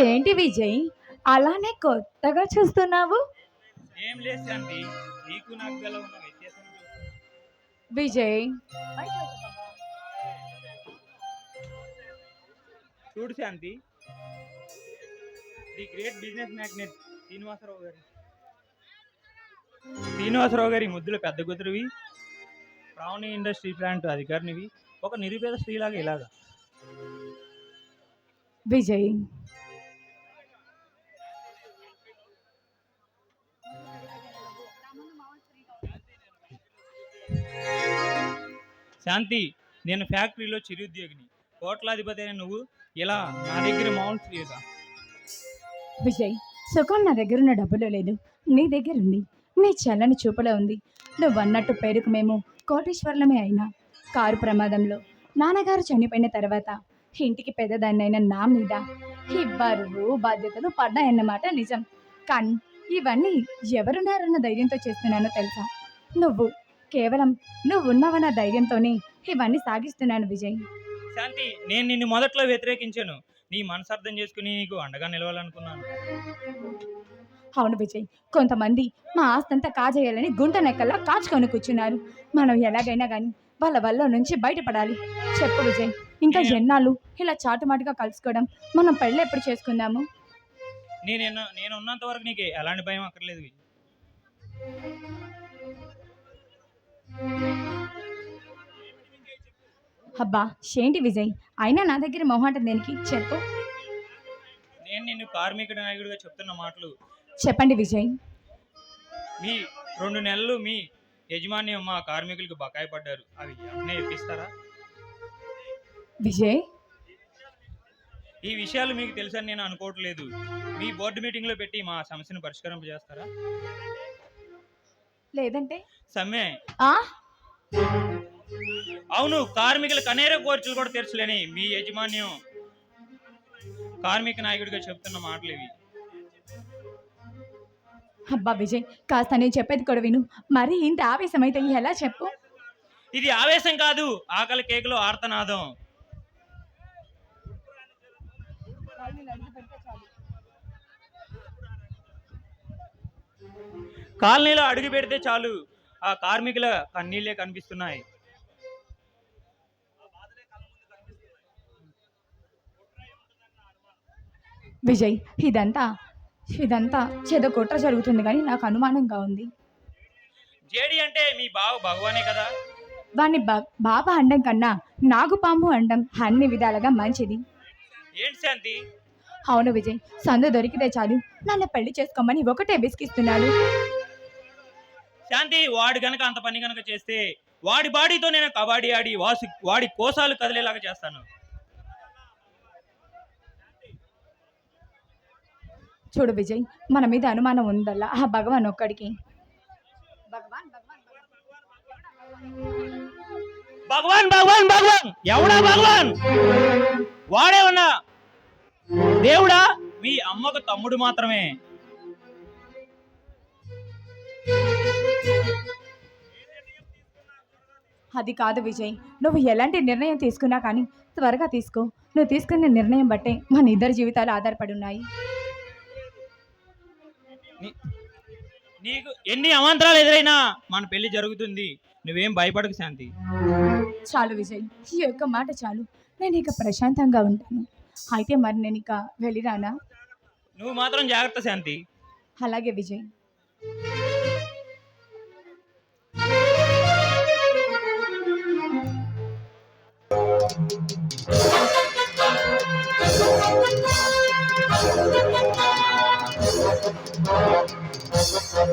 ఏంటి విజయ్? అలానే కొత్తగా చూస్తున్నావు? ఏం లేదు శాంతి. నీకు నాకు గల ఉన్న వ్యత్యాసం చూడు. విజయ్. చూడు Shanti. The great business magnate Srinivasarao గారి శ్రీనివాసరావు గారి ముద్దుల పెద్ద కూతురువి ప్రావణి ఇండస్ట్రీ ప్లాంట్ అధికారినివి. ఒక నిరుపేద స్త్రీలాగా ఇలాగా. విజయ్. శాంతి నేను ఫ్యాక్టరీలో చిరుద్యోగిని. కోట్లాధిపతి అయిన నువ్వు ఇలా నా దగ్గర మామూలు స్త్రీగా విజయ్ సుఖం నా దగ్గర ఉన్న డబ్బులో లేదు. నీ దగ్గర ఉంది నీ చల్లని చూపులో ఉంది. నువ్వు అన్నట్టు పేరుకు మేము కోటీశ్వర్లమే అయినా. కారు ప్రమాదంలో నాన్నగారు చనిపోయిన తర్వాత ఇంటికి పెద్దదాన్నైన నా మీద ఈ బరువు బాధ్యతలు పడ్డాయన్నమాట నిజం. కానీ ఇవన్నీ ఎవరున్నారన్న ధైర్యంతో చేస్తున్నానో తెలుసా? నువ్వు కేవలం నువ్వు ఉన్నావన్న ధైర్యంతోనే ఇవన్నీ సాగిస్తున్నాను విజయ్. శాంతి నేను నిన్ను మొదట్లో వ్యతిరేకించాను. నీ మనసు అర్థం చేసుకుని నీకు అండగా నిలవాలనుకున్నాను. అవును విజయ్ కొంతమంది మా ఆస్తంతా కాజేయాలని గుంట నెక్కల్లా కాచుకొని కూర్చున్నారు. మనం ఎలాగైనా కానీ వాళ్ళ వల్ల నుంచి బయటపడాలి. చెప్పు విజయ్ ఇంకా నేను- ఎన్నాళ్ళు ఇలా చాటుమాటుగా కలుసుకోవడం మనం పెళ్ళి ఎప్పుడు చేసుకుందాము? నేను నేను ఉన్నంత వరకు నీకు ఎలాంటి భయం అక్కర్లేదు. అబ్బా ఏంటి విజయ్? అయినా నా దగ్గర మొహాటం దేనికి? చెప్పు. నేను నిన్ను కార్మిక నాయకుడిగా చెప్తున్న మాటలు చెప్పండి విజయ్. మీ రెండు నెలలు మీ యజమాని మా కార్మికులకు బకాయి పడ్డారు. అవి వెంటనే ఇప్పిస్తారా? విజయ్. ఈ విషయాలు మీకు తెలుసని నేను అనుకోవట్లేదు. మీ బోర్డు మీటింగ్లో పెట్టి మా సమస్యను పరిష్కారం చేస్తారా లేదంటే? సమ్మె. ఆ? అవును కార్మికుల కనేర కోర్చులు కూడా తెరచలేని మీ యజమాన్యం కార్మిక నాయకుడిగా చెప్తున్న మాటలు ఇవి. అబ్బా విజయ్ కాస్త నేను చెప్పేది కూడా విను. మరి ఇంత ఆవేశమైతే ఎలా చెప్పు? ఇది ఆవేశం కాదు ఆకలి కేకులో ఆర్తనాదం. కాలనీలో అడుగు పెడితే చాలు ఆ కార్మికుల కన్నీళ్ళే కనిపిస్తున్నాయి. విజయ్ ఇదంతా ఇదంతా చెదో కుట్ర జరుగుతుంది కానీ నాకు అనుమానంగా ఉంది. జేడి అంటే మీ బావ భగవానే కదా? వాణ్ణి బాబా అండం కన్నా నాగుపాము అండం అన్ని విధాలుగా మంచిది. ఏంటి శాంతి? అవును విజయ్ సందు దొరికితే చాలు. నన్ను పెళ్ళి చేసుకోమని ఒకటే విసిగిస్తున్నాడు. శాంతి వాడు గనక అంత పని గనక చేస్తే వాడి బాడీతో నేను కబడ్డీ ఆడి వాసి వాడి కోసాలు కదిలేలాగా చేస్తాను. చూడు విజయ్ మన మీద అనుమానం ఉందల్లా? ఆ భగవాన్ ఒక్కడికి. భగవాన్ భగవాన్ భగవాన్ భగవాన్ ఎవడా భగవాన్? వాడే ఉన్నా? దేవుడా? మీ అమ్మకు తమ్ముడు మాత్రమే. అది కాదు విజయ్ నువ్వు ఎలాంటి నిర్ణయం తీసుకున్నా కానీ త్వరగా తీసుకో. నువ్వు తీసుకున్న నిర్ణయం బట్టే మన ఇద్దరి జీవితాలు ఆధారపడి ఉన్నాయి. నీకు ఎన్ని అవాంతరాలు ఎదురైనా మన పెళ్ళి జరుగుతుంది. నువ్వేం భయపడకు శాంతి. చాలు విజయ్ ఈ యొక్క మాట చాలు. నేను ఇక ప్రశాంతంగా ఉంటాను. అయితే మరి నేను ఇక వెళ్ళిరానా? నువ్వు మాత్రం జాగ్రత్త శాంతి. అలాగే విజయ్.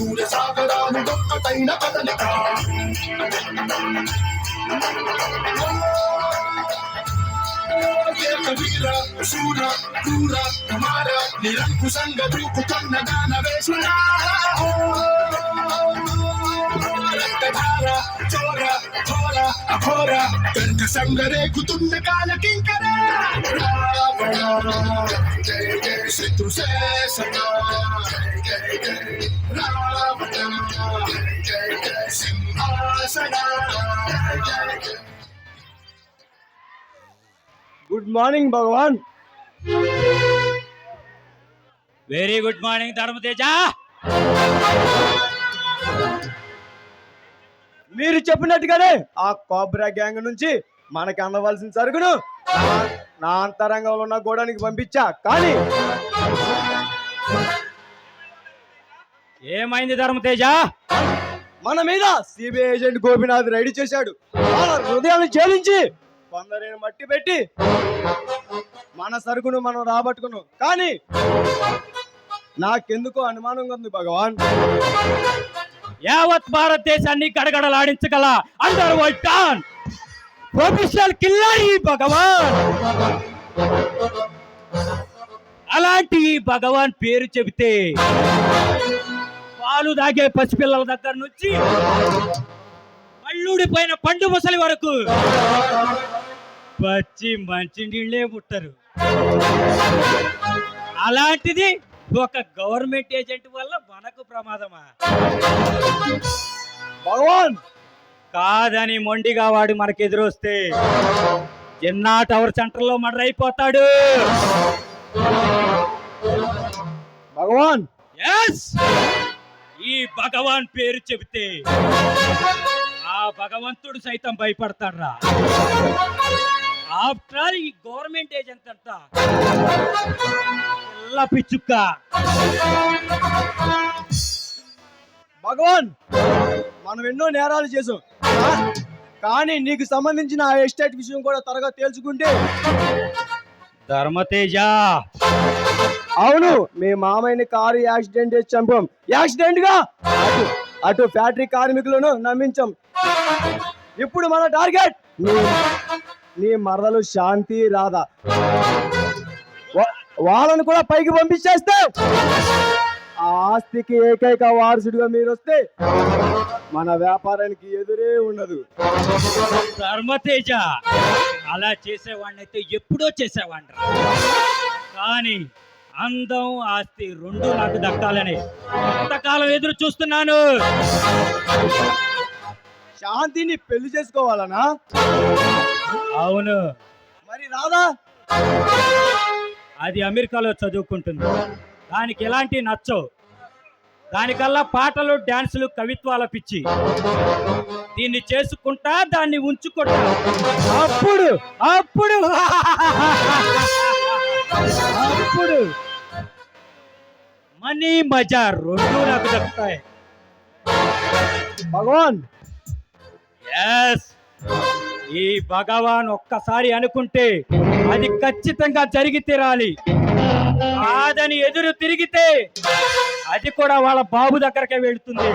సూర్య సాగరాలు ఒక్కటైన కదలిక ఏక శూర క్రూర కుమార నిరంకుశంగ దూకుతున్న గాన రక్తధార చోర ఘోర అఘోర కంఠ సంగరేకుతున్న కాల కింకర. రావణ శత్రు Seshana. Good morning Bhagwan very good morning Dharmateja మీరు చెప్పినట్టుగానే ఆ కోబ్రా గ్యాంగ్ నుంచి మనకి అందవలసిన సరుకును నా అంతరంగంలో ఉన్న గోడానికి పంపించా. కానీ ఏమైంది ధర్మతేజ మన మీద సిబిఐ ఏజెంట్ గోపినాథ్ రెడీ చేశాడు. వాళ్ళ హృదయాన్ని ఛేదించి కొందరిని మట్టి పెట్టి మన సరుకును మనం రాబట్టుకున్నాం. కానీ నాకెందుకో అనుమానంగా ఉంది భగవాన్. యావత్ భారతదేశాన్ని గడగడలాడించగల under world don professional killer ఈ భగవాన్. అలాంటి భగవాన్ పేరు చెబితే పాలు దాగే పసిపిల్లల దగ్గర నుంచి పళ్ళుడిపోయిన పండు ముసలి వరకు పచ్చి మంచి నీళ్ళే ముట్టరు. అలాంటిది ఒక గవర్నమెంట్ ఏజెంట్ వల్ల మనకు ప్రమాదమా? భగవాన్! కాదని మొండిగా వాడు మనకు ఎదురొస్తే జిన్నా టవర్ సెంటర్లో మర్డర్ అయిపోతాడు. భగవాన్! ఎస్ ఈ భగవాన్ పేరు చెబితే ఆ భగవంతుడు సైతం భయపడతాడ్రా. ఆఫ్టర్ ఆల్ ఈ గవర్నమెంట్ ఏజెంట్ అంట. పిల్ల పిచ్చుక్క భగవాన్ మనం ఎన్నో నేరాలు చేసాం. కానీ నీకు సంబంధించిన ఆ ఎస్టేట్ విషయం కూడా త్వరగా తేల్చుకుంటే ధర్మతేజ. అవును. మీ మామయ్యని కారు యాక్సిడెంట్ చేసి చంపాం. యాక్సిడెంట్గా అటు ఫ్యాక్టరీ కార్మికులను నమ్మించాం. ఇప్పుడు మన టార్గెట్? నీ మరదలు శాంతి రాధా. వాళ్ళను కూడా పైకి పంపించేస్తే ఆ ఆస్తికి ఏకైక వారసుడిగా మీరు వస్తే మన వ్యాపారానికి ఎదురే ఉండదు. ధర్మతేజ అలా చేసేవాడిని అయితే ఎప్పుడో చేసేవాడిని కానీ అందం ఆస్తి రెండు నాకు దక్కాలని ఎంతకాలం ఎదురు చూస్తున్నాను. శాంతిని పెళ్ళి చేసుకోవాలనా? అవును. మరి రాధా? అది అమెరికాలో చదువుకుంటుంది. దానికి ఎలాంటి నచ్చవు. దానికల్లా పాటలు డాన్సులు కవిత్వాల పిచ్చి. దీన్ని చేసుకుంటా దాన్ని ఉంచుకుంటా. అప్పుడు అప్పుడు. మనీ మజా రెండు నాకు దక్కుతాయి. భగవాన్! ఎస్ ఈ భగవాన్ ఒక్కసారి అనుకుంటే అది ఖచ్చితంగా జరిగి తీరాలి. కాదని ఎదురు తిరిగితే అది కూడా వాళ్ళ బాబు దగ్గరకే వెళ్తుంది.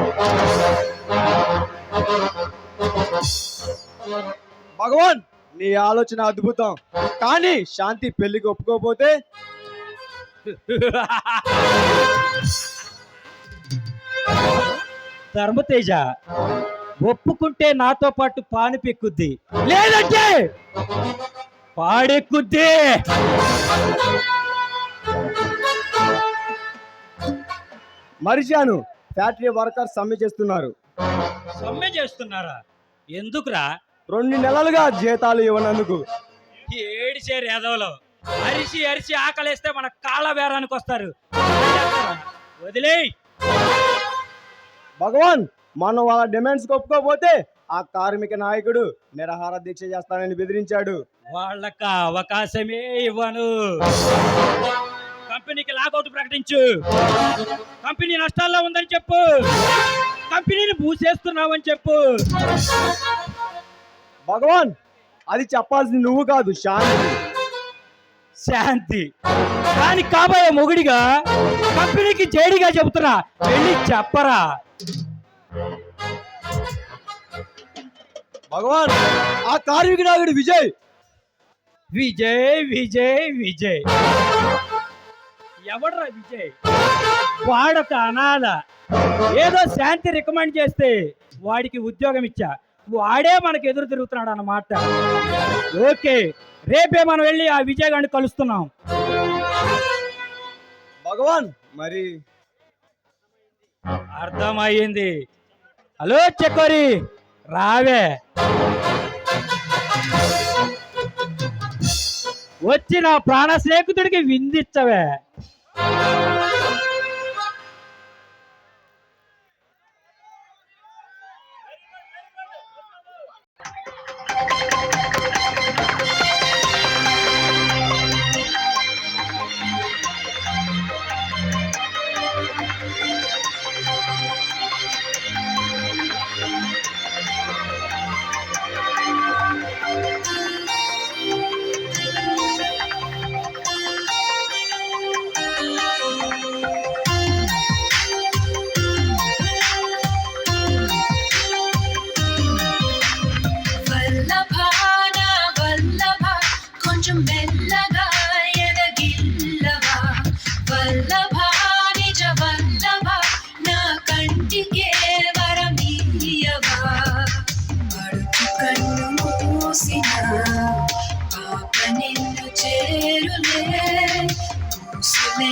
భగవాన్! నీ ఆలోచన అద్భుతం. కానీ శాంతి పెళ్ళికి ఒప్పుకోపోతే ధర్మతేజ ఒప్పుకుంటే నాతో పాటు పాను పెక్కుద్ది లేదంటే పాడెక్కుద్ది. మరిచాను ఫ్యాక్టరీ వర్కర్స్ సమ్మె చేస్తున్నారు. సమ్మె చేస్తున్నారా? ఎందుకురా? రెండు నెలలుగా జీతాలు ఇవ్వనందుకు. ఏడిసే రేదవలో అరిసి అరిసి ఆకలేస్తే మన కాళ్ళ బేరానికి వస్తారు. వదిలేయ్. భగవాన్ మనం వాళ్ళ డిమాండ్స్ ఒప్పుకోపోతే ఆ కార్మిక నాయకుడు నిరాహార దీక్ష చేస్తానని బెదిరించాడు. వాళ్ళకి అవకాశమే ఇవ్వను. కంపెనీకి లాగౌట్ ప్రకటించు. కంపెనీ నష్టాల్లో ఉందని చెప్పు. కంపెనీని మూసేస్తున్నావని చెప్పు. భగవాన్ అది చెప్పాల్సింది నువ్వు కాదు శాంతి. శాంతి. కానీ కాబోయే మొగుడిగా కంపెనీకి జేడిగా చెబుతున్నా వెళ్ళి చెప్పరా. భగవాన్ ఆ కార్మిక నాయకుడు విజయ్. విజయ్ విజయ్ విజయ్. ఎవడ్రా విజయ్? వాడొక అనాథ. ఏదో శాంతి రికమెండ్ చేస్తే వాడికి ఉద్యోగం ఇచ్చా. వాడే మనకు ఎదురు తిరుగుతున్నాడు అన్నమాట ఓకే రేపే మనం వెళ్ళి ఆ విజయ్ గారిని కలుస్తున్నాం. భగవాన్! మరి అర్థమయ్యింది. హలో చకోరి రావే. వచ్చి నా ప్రాణ స్నేహితుడికి విందిచ్చవే.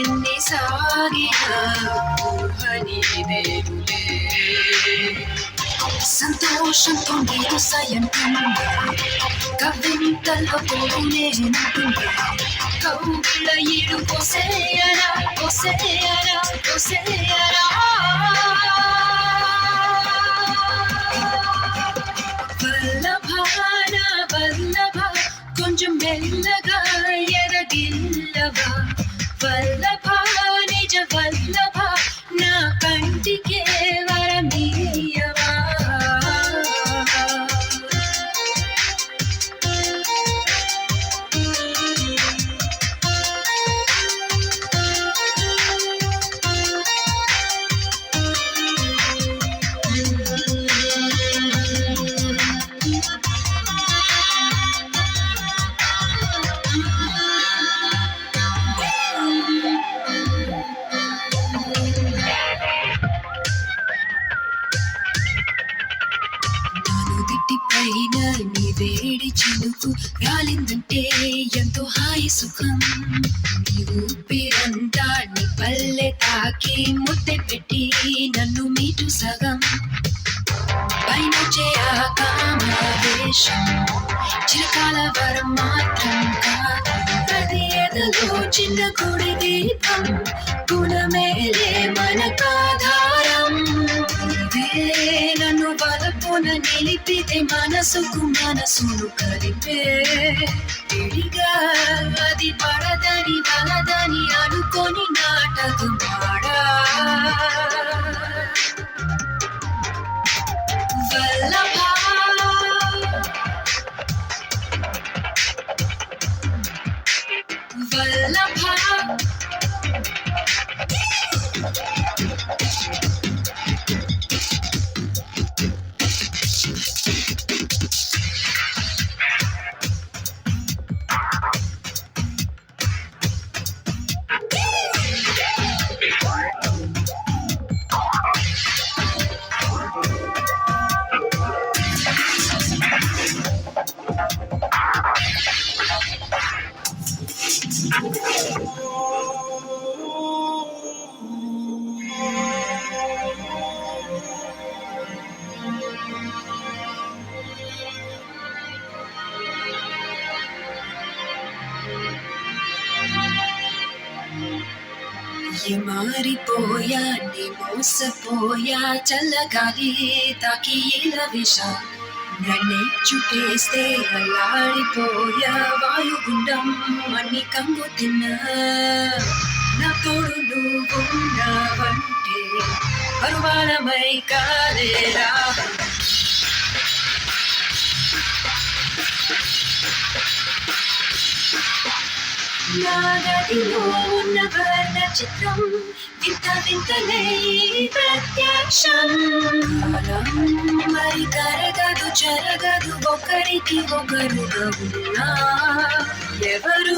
పూసులెన్ని సాగిన ఊహనీదేరులే సంతోషంతో నీరు సయంతుందా కవింతల్లో కూడా నేనుంటుందా కౌగుల ఇడు కొసేయరా కొసేయరా కొసేయరా వల్లభాన వల్లభ కొంచెం మెల్లగా నా అయినా నీ వేడి చినుకు రాలిందంటే ఎంతో హాయి సుఖం. నీ ఊపిరంతా నీ పల్లె తాకి ముద్దె పెట్టి నన్ను మీటు సగం. పైన కామావేశం చిరకాల వరం మాత్రం కాదు. అది ఎదలో చిన్న గుడి దీపం గుణమేలే మన కాదా బలపున నిలిపితే మనసుకు మనసును కలిపే విడిగా అది పడదని వలదని అనుకొని నాటకం ఆడా వల్లభా ఏ మారిపోయా నీ మోసపోయా చల్లగాలి తాకి ఇలా విష నన్నే చుట్టేస్తే అల్లాడిపోయా వాయుగుండం అన్ని కంగు తిన్నా నా తోడు నువ్వున్నావంటే పరువాలమై కాలేరా Thank you. నా గదిలో ఉన్న వర్ణ చిత్రం వింత వింతనే ప్రత్యక్షం. మరి కరగదు జరగదు ఒకరికి ఒకరుగా ఉన్నా ఎవరు?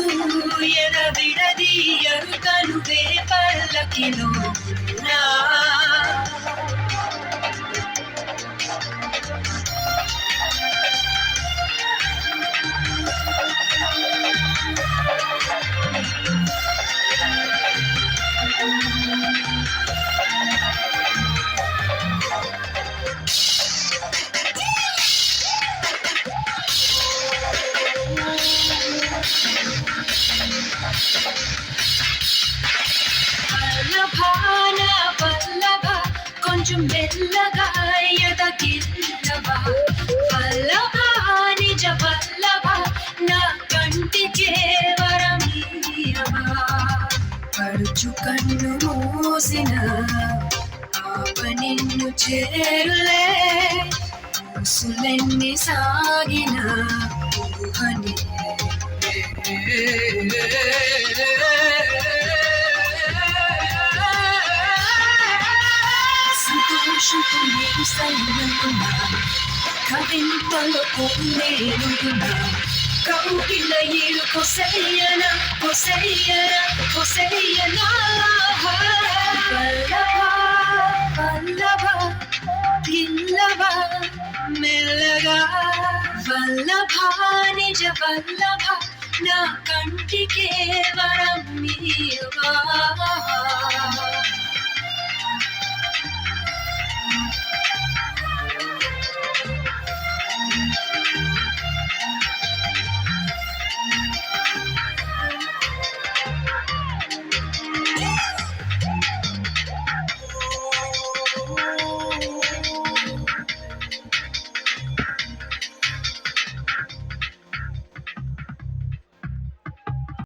ఎదవిడది ఎరుకను వేపల్లకిలో ఉన్నా చేరులే ఊసులెన్ని సాగిన ఊహని. సంతోషంతో నేను సైనంటున్నా కవింతలో నేనున్నా కౌగిల ఈడు కొసయ్యన కొసయ్యన కొసయ్యన. వల్లభ వల్లభ గిల్లవా మెల్లగా వల్లభానిజ వల్లభ నా కంటికే వరం మీవా